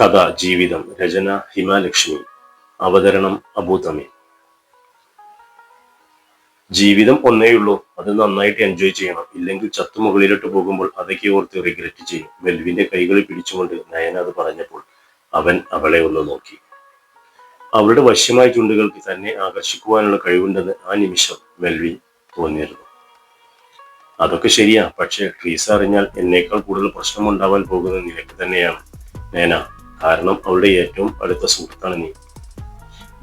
കഥ ജീവിതം രചന ഹിമാലക്ഷ്മി അവതരണം അബൂതമി ജീവിതം ഒന്നേയുള്ളൂ അത് നന്നായിട്ട് എൻജോയ് ചെയ്യണം. ഇല്ലെങ്കിൽ ചത്തു മുകളിലോട്ട് പോകുമ്പോൾ അതൊക്കെ ഓർത്ത് റിഗ്രറ്റ് ചെയ്യും. വെൽവിന്റെ കൈകളിൽ പിടിച്ചുകൊണ്ട് നയന അത് പറഞ്ഞപ്പോൾ അവൻ അവളെ ഒന്ന് നോക്കി. അവളുടെ വശ്യമായ ചുണ്ടുകൾക്ക് തന്നെ ആകർഷിക്കുവാനുള്ള കഴിവുണ്ടെന്ന് ആ നിമിഷം മെൽവിൻ തോന്നിയിരുന്നു. അതൊക്കെ ശരിയാ. പക്ഷെ ട്രീസ അറിഞ്ഞാൽ എന്നേക്കാൾ കൂടുതൽ പ്രശ്നമുണ്ടാവാൻ പോകുന്ന നിനക്ക് തന്നെയാണ് നേന കാരണം അവളുടെ ഏറ്റവും അടുത്ത സുഹൃത്താണ് നീ.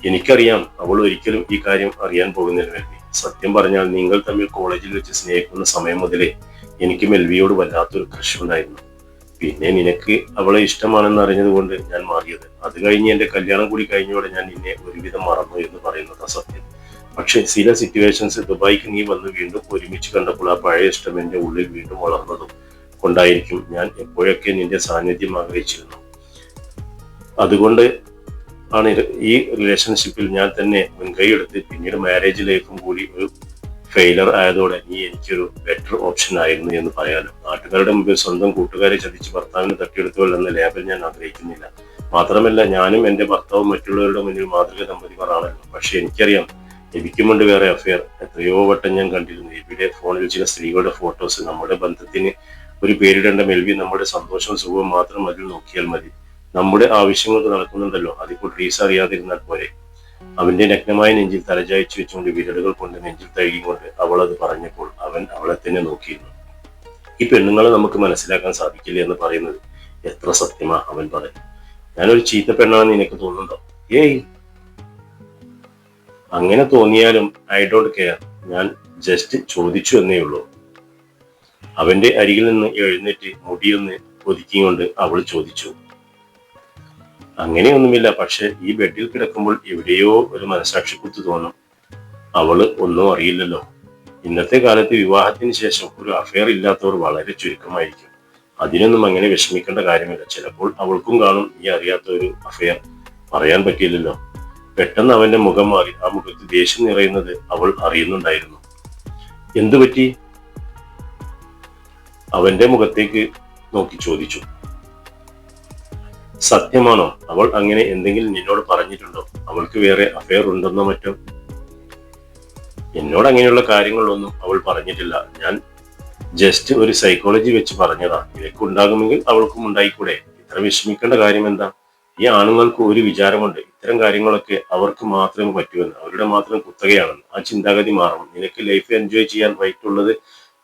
എനിക്കറിയാം അവൾ ഒരിക്കലും ഈ കാര്യം അറിയാൻ പോകുന്നില്ല മെൽവി സത്യം പറഞ്ഞാൽ നിങ്ങൾ തമ്മിൽ കോളേജിൽ വെച്ച് സ്നേഹിക്കുന്ന സമയം മുതലേ എനിക്ക് മെൽവിയോട് വല്ലാത്തൊരു കൃഷി ഉണ്ടായിരുന്നു പിന്നെ നിനക്ക് അവളെ ഇഷ്ടമാണെന്ന് അറിഞ്ഞതുകൊണ്ട് ഞാൻ മാറിയത്. അത് കഴിഞ്ഞ് എന്റെ കല്യാണം കൂടി കഴിഞ്ഞോടെ ഞാൻ നിന്നെ ഒരുവിധം മറന്നു എന്ന് പറയുന്നത് സത്യം. പക്ഷെ ചില സിറ്റുവേഷൻസ് ദുബായിക്ക് നീ വന്ന് വീണ്ടും ഒരുമിച്ച് കണ്ടപ്പോൾ ആ പഴയ ഇഷ്ടം എന്റെ ഉള്ളിൽ വീണ്ടും വളർന്നതും കൊണ്ടായിരിക്കും ഞാൻ എപ്പോഴൊക്കെ നിന്റെ സാന്നിധ്യം ആഗ്രഹിച്ചിരുന്നു അതുകൊണ്ട് ആണ് ഈ റിലേഷൻഷിപ്പിൽ ഞാൻ തന്നെ മുൻകൈ എടുത്ത് പിന്നീട് മാരേജ് ലൈഫും കൂടി ഒരു ഫെയിലർ ആയതോടെ നീ എനിക്കൊരു ബെറ്റർ ഓപ്ഷൻ ആയിരുന്നു എന്ന് പറയാലോ. നാട്ടുകാരുടെ മുമ്പിൽ സ്വന്തം കൂട്ടുകാരെ ചതിച്ച് ഭർത്താവിനെ തട്ടിയെടുത്തുകൾ എന്ന ലേബൽ ഞാൻ ആഗ്രഹിക്കുന്നില്ല. മാത്രമല്ല ഞാനും എന്റെ ഭർത്താവും മറ്റുള്ളവരുടെ മുന്നിൽ മാതൃക ദമ്പതിമാറാണല്ലോ പക്ഷെ എനിക്കറിയാം ലഭിക്കുമുണ്ട് വേറെ അഫെയർ എത്രയോ വട്ടം ഞാൻ കണ്ടിരുന്നു. ഇവിടെ ഫോണിൽ ചില സ്ത്രീകളുടെ ഫോട്ടോസ് നമ്മുടെ ബന്ധത്തിന് ഒരു പേരിടേണ്ട മെൽവി നമ്മുടെ സന്തോഷവും സുഖവും മാത്രം അതിൽ നോക്കിയാൽ മതി. നമ്മുടെ ആവശ്യങ്ങൾക്ക് നടക്കുന്നുണ്ടല്ലോ. അതിപ്പോൾ ട്രീസ് അറിയാതിരുന്നാൽ പോലെ അവന്റെ നഗ്നമായ നെഞ്ചിൽ തലചായച്ചു വെച്ചുകൊണ്ട് വിരലുകൾ കൊണ്ട് നെഞ്ചിൽ തഴുകിക്കൊണ്ട് അവൾ അത് പറഞ്ഞപ്പോൾ അവൻ അവളെ തന്നെ നോക്കിയിരുന്നു. ഈ പെണ്ണുങ്ങളെ നമുക്ക് മനസ്സിലാക്കാൻ സാധിക്കില്ല എന്ന് പറയുന്നത് എത്ര സത്യമാ അവൻ പറഞ്ഞു. ഞാനൊരു ചീത്ത പെണ്ണാണെന്ന് നിനക്ക് തോന്നുന്നുണ്ടോ? ഏയ്. അങ്ങനെ തോന്നിയാലും ഐ ഡോണ്ട് കെയർ. ഞാൻ ജസ്റ്റ് ചോദിച്ചു എന്നേ ഉള്ളൂ. അവന്റെ അരികിൽ നിന്ന് എഴുന്നേറ്റ് മുടിയൊന്ന് ഒതുക്കിക്കൊണ്ട് അവൾ ചോദിച്ചു. അങ്ങനെയൊന്നുമില്ല. പക്ഷെ ഈ ബെഡിൽ കിടക്കുമ്പോൾ എവിടെയോ ഒരു മനസാക്ഷിക്കുത്ത് തോന്നും. അവൾ ഒന്നും അറിയില്ലല്ലോ. ഇന്നത്തെ കാലത്ത് വിവാഹത്തിന് ശേഷം ഒരു അഫെയർ ഇല്ലാത്തവർ വളരെ ചുരുക്കമായിരിക്കും. അതിനൊന്നും അങ്ങനെ വിഷമിക്കേണ്ട കാര്യമില്ല. ചിലപ്പോൾ അവൾക്കും കാണും ഈ അറിയാത്ത ഒരു അഫെയർ പറയാൻ പറ്റിയില്ലല്ലോ. പെട്ടെന്ന് അവന്റെ മുഖം മാറി. ആ മുഖത്ത് ദേഷ്യം നിറയുന്നത് അവൾ അറിയുന്നുണ്ടായിരുന്നു. എന്തുപറ്റി? അവന്റെ മുഖത്തേക്ക് നോക്കി ചോദിച്ചു. സത്യമാണോ? അവൾ അങ്ങനെ എന്തെങ്കിലും നിന്നോട് പറഞ്ഞിട്ടുണ്ടോ? അവൾക്ക് വേറെ അഫെയർ ഉണ്ടെന്നോ മറ്റോ? എന്നോട് അങ്ങനെയുള്ള കാര്യങ്ങളൊന്നും അവൾ പറഞ്ഞിട്ടില്ല. ഞാൻ ജസ്റ്റ് ഒരു സൈക്കോളജി വെച്ച് പറഞ്ഞതാ. ഇതൊക്കെ ഉണ്ടാകുമെങ്കിൽ അവൾക്കും ഉണ്ടായിക്കൂടെ? ഇത്ര വിഷമിക്കേണ്ട കാര്യം എന്താ? ഈ ആണുങ്ങൾക്ക് ഒരു വിചാരമുണ്ട്. ഇത്തരം കാര്യങ്ങളൊക്കെ അവർക്ക് മാത്രമേ പറ്റുമെന്ന് അവരുടെ മാത്രം കുത്തകയാണെന്ന്. ആ ചിന്താഗതി മാറണം. നിനക്ക് ലൈഫ് എൻജോയ് ചെയ്യാൻ റൈറ്റ് ഉള്ളത്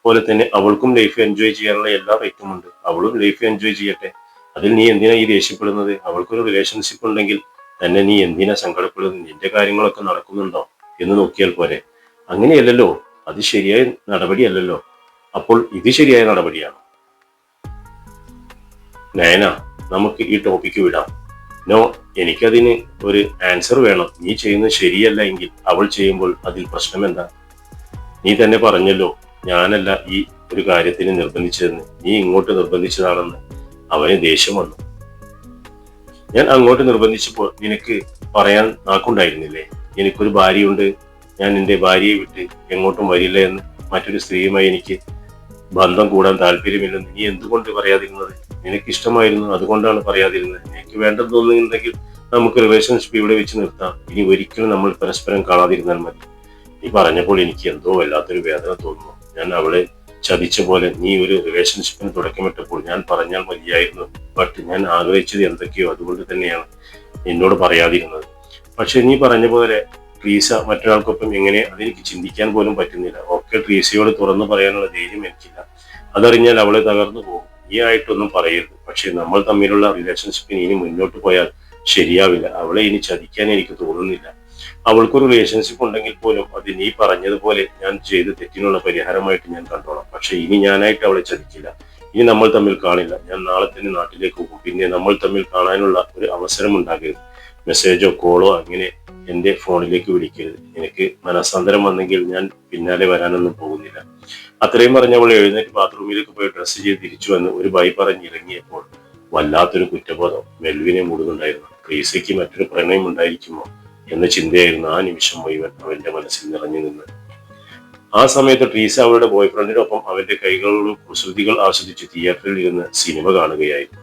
പോലെ തന്നെ അവൾക്കും ലൈഫ് എൻജോയ് ചെയ്യാനുള്ള എല്ലാ റൈറ്റും ഉണ്ട്. അവളും ലൈഫ് എൻജോയ് ചെയ്യട്ടെ. അതിൽ നീ എന്തിനാ ഈ ദേഷ്യപ്പെടുന്നത്? അവൾക്കൊരു റിലേഷൻഷിപ്പ് ഉണ്ടെങ്കിൽ തന്നെ നീ എന്തിനാ സങ്കടപ്പെടുന്നത്? നിന്റെ കാര്യങ്ങളൊക്കെ നടക്കുന്നുണ്ടോ എന്ന് നോക്കിയാൽ പോരെ. അങ്ങനെയല്ലല്ലോ. അത് ശരിയായ നടപടിയല്ലല്ലോ. അപ്പോൾ ഇത് ശരിയായ നടപടിയാണ്. നയന നമുക്ക് ഈ ടോപ്പിക്ക് വിടാം. നോ എനിക്കതിന് ഒരു ആൻസർ വേണം. നീ ചെയ്യുന്നത് ശരിയല്ല എങ്കിൽ അവൾ ചെയ്യുമ്പോൾ അതിൽ പ്രശ്നം എന്താ നീ തന്നെ പറഞ്ഞല്ലോ ഞാനല്ല ഈ ഒരു കാര്യത്തിന് നിർബന്ധിച്ചതെന്ന്. നീ ഇങ്ങോട്ട് നിർബന്ധിച്ചതാണെന്ന്. അവന് ദേഷ്യം വന്നു. ഞാൻ അങ്ങോട്ട് നിർബന്ധിച്ചപ്പോൾ നിനക്ക് പറയാൻ നാക്കുണ്ടായിരുന്നില്ലേ? എനിക്കൊരു ഭാര്യയുണ്ട്. ഞാൻ എന്റെ ഭാര്യയെ വിട്ട് എങ്ങോട്ടും വരില്ല എന്ന് മറ്റൊരു സ്ത്രീയുമായി എനിക്ക് ബന്ധം കൂടാൻ താല്പര്യമില്ലെന്ന് നീ എന്തുകൊണ്ട് പറയാതിരുന്നത്? നിനക്ക് ഇഷ്ടമായിരുന്നു അതുകൊണ്ടാണ് പറയാതിരുന്നത്. എനിക്ക് വേണ്ടെന്ന് തോന്നുന്നുണ്ടെങ്കിൽ നമുക്ക് റിലേഷൻഷിപ്പ് ഇവിടെ വെച്ച് നിർത്താം. ഇനി ഒരിക്കലും നമ്മൾ പരസ്പരം കാണാതിരുന്നാൽ മതി. നീ പറഞ്ഞപ്പോൾ എനിക്ക് എന്തോ വല്ലാത്തൊരു വേദന തോന്നുന്നു. ഞാൻ അവളെ ചതിച്ച പോലെ നീ ഒരു റിലേഷൻഷിപ്പിന് തുടക്കമിട്ടപ്പോൾ ഞാൻ പറഞ്ഞാൽ മതിയായിരുന്നു. ബട്ട് ഞാൻ ആഗ്രഹിച്ചത് എന്തൊക്കെയോ അതുകൊണ്ട് തന്നെയാണ് എന്നോട് പറയാതിരുന്നത്. പക്ഷെ നീ പറഞ്ഞ പോലെ ട്രീസ മറ്റൊരാൾക്കൊപ്പം എങ്ങനെ അതെനിക്ക് ചിന്തിക്കാൻ പോലും പറ്റുന്നില്ല. ഒക്കെ ട്രീസയോട് തുറന്നു പറയാനുള്ള ധൈര്യം എനിക്കില്ല. അതറിഞ്ഞാൽ അവളെ തകർന്നു പോകും. നീ ആയിട്ടൊന്നും പറയരുത്. പക്ഷെ നമ്മൾ തമ്മിലുള്ള റിലേഷൻഷിപ്പിന് ഇനി മുന്നോട്ട് പോയാൽ ശരിയാവില്ല. അവളെ ഇനി ചതിക്കാൻ എനിക്ക് തോന്നുന്നില്ല. അവൾക്കൊരു റിലേഷൻഷിപ്പ് ഉണ്ടെങ്കിൽ പോലും അത് നീ പറഞ്ഞതുപോലെ ഞാൻ ചെയ്ത തെറ്റിനുള്ള പരിഹാരമായിട്ട് ഞാൻ കണ്ടോളാം. പക്ഷെ ഇനി ഞാനായിട്ട് അവളെ ചതിക്കില്ല. ഇനി നമ്മൾ തമ്മിൽ കാണില്ല. ഞാൻ നാളെ തന്നെ നാട്ടിലേക്ക് പോകും. പിന്നെ നമ്മൾ തമ്മിൽ കാണാനുള്ള ഒരു അവസരം ഉണ്ടാകരുത്. മെസ്സേജോ കോളോ അങ്ങനെ എന്റെ ഫോണിലേക്ക് വിളിക്കരുത്. എനിക്ക് മനസ്സാന്തരം വന്നെങ്കിൽ ഞാൻ പിന്നാലെ വരാനൊന്നും പോകുന്നില്ല. അത്രയും പറഞ്ഞ അവൾ എഴുന്നേറ്റ് ബാത്റൂമിലേക്ക് പോയി ഡ്രസ്സ് ചെയ്ത് തിരിച്ചു വന്ന് ഒരു ബൈ പറഞ്ഞ് ഇറങ്ങിയപ്പോൾ വല്ലാത്തൊരു കുറ്റബോധം മെൽവിനെ മൂടുന്നുണ്ടായിരുന്നു. ക്രീസയ്ക്ക് മറ്റൊരു പ്രണയം ഉണ്ടായിരിക്കുമോ എന്ന ചിന്തയായിരുന്നു ആ നിമിഷം മുഴുവൻ അവന്റെ മനസ്സിൽ നിറഞ്ഞു നിന്ന്. ആ സമയത്ത് ട്രീസ അവളുടെ ബോയ്ഫ്രണ്ടിനൊപ്പം അവന്റെ കൈകളോട് കുസൃതികൾ ആസ്വദിച്ച് തിയേറ്ററിൽ ഇരുന്ന് സിനിമ കാണുകയായിരുന്നു.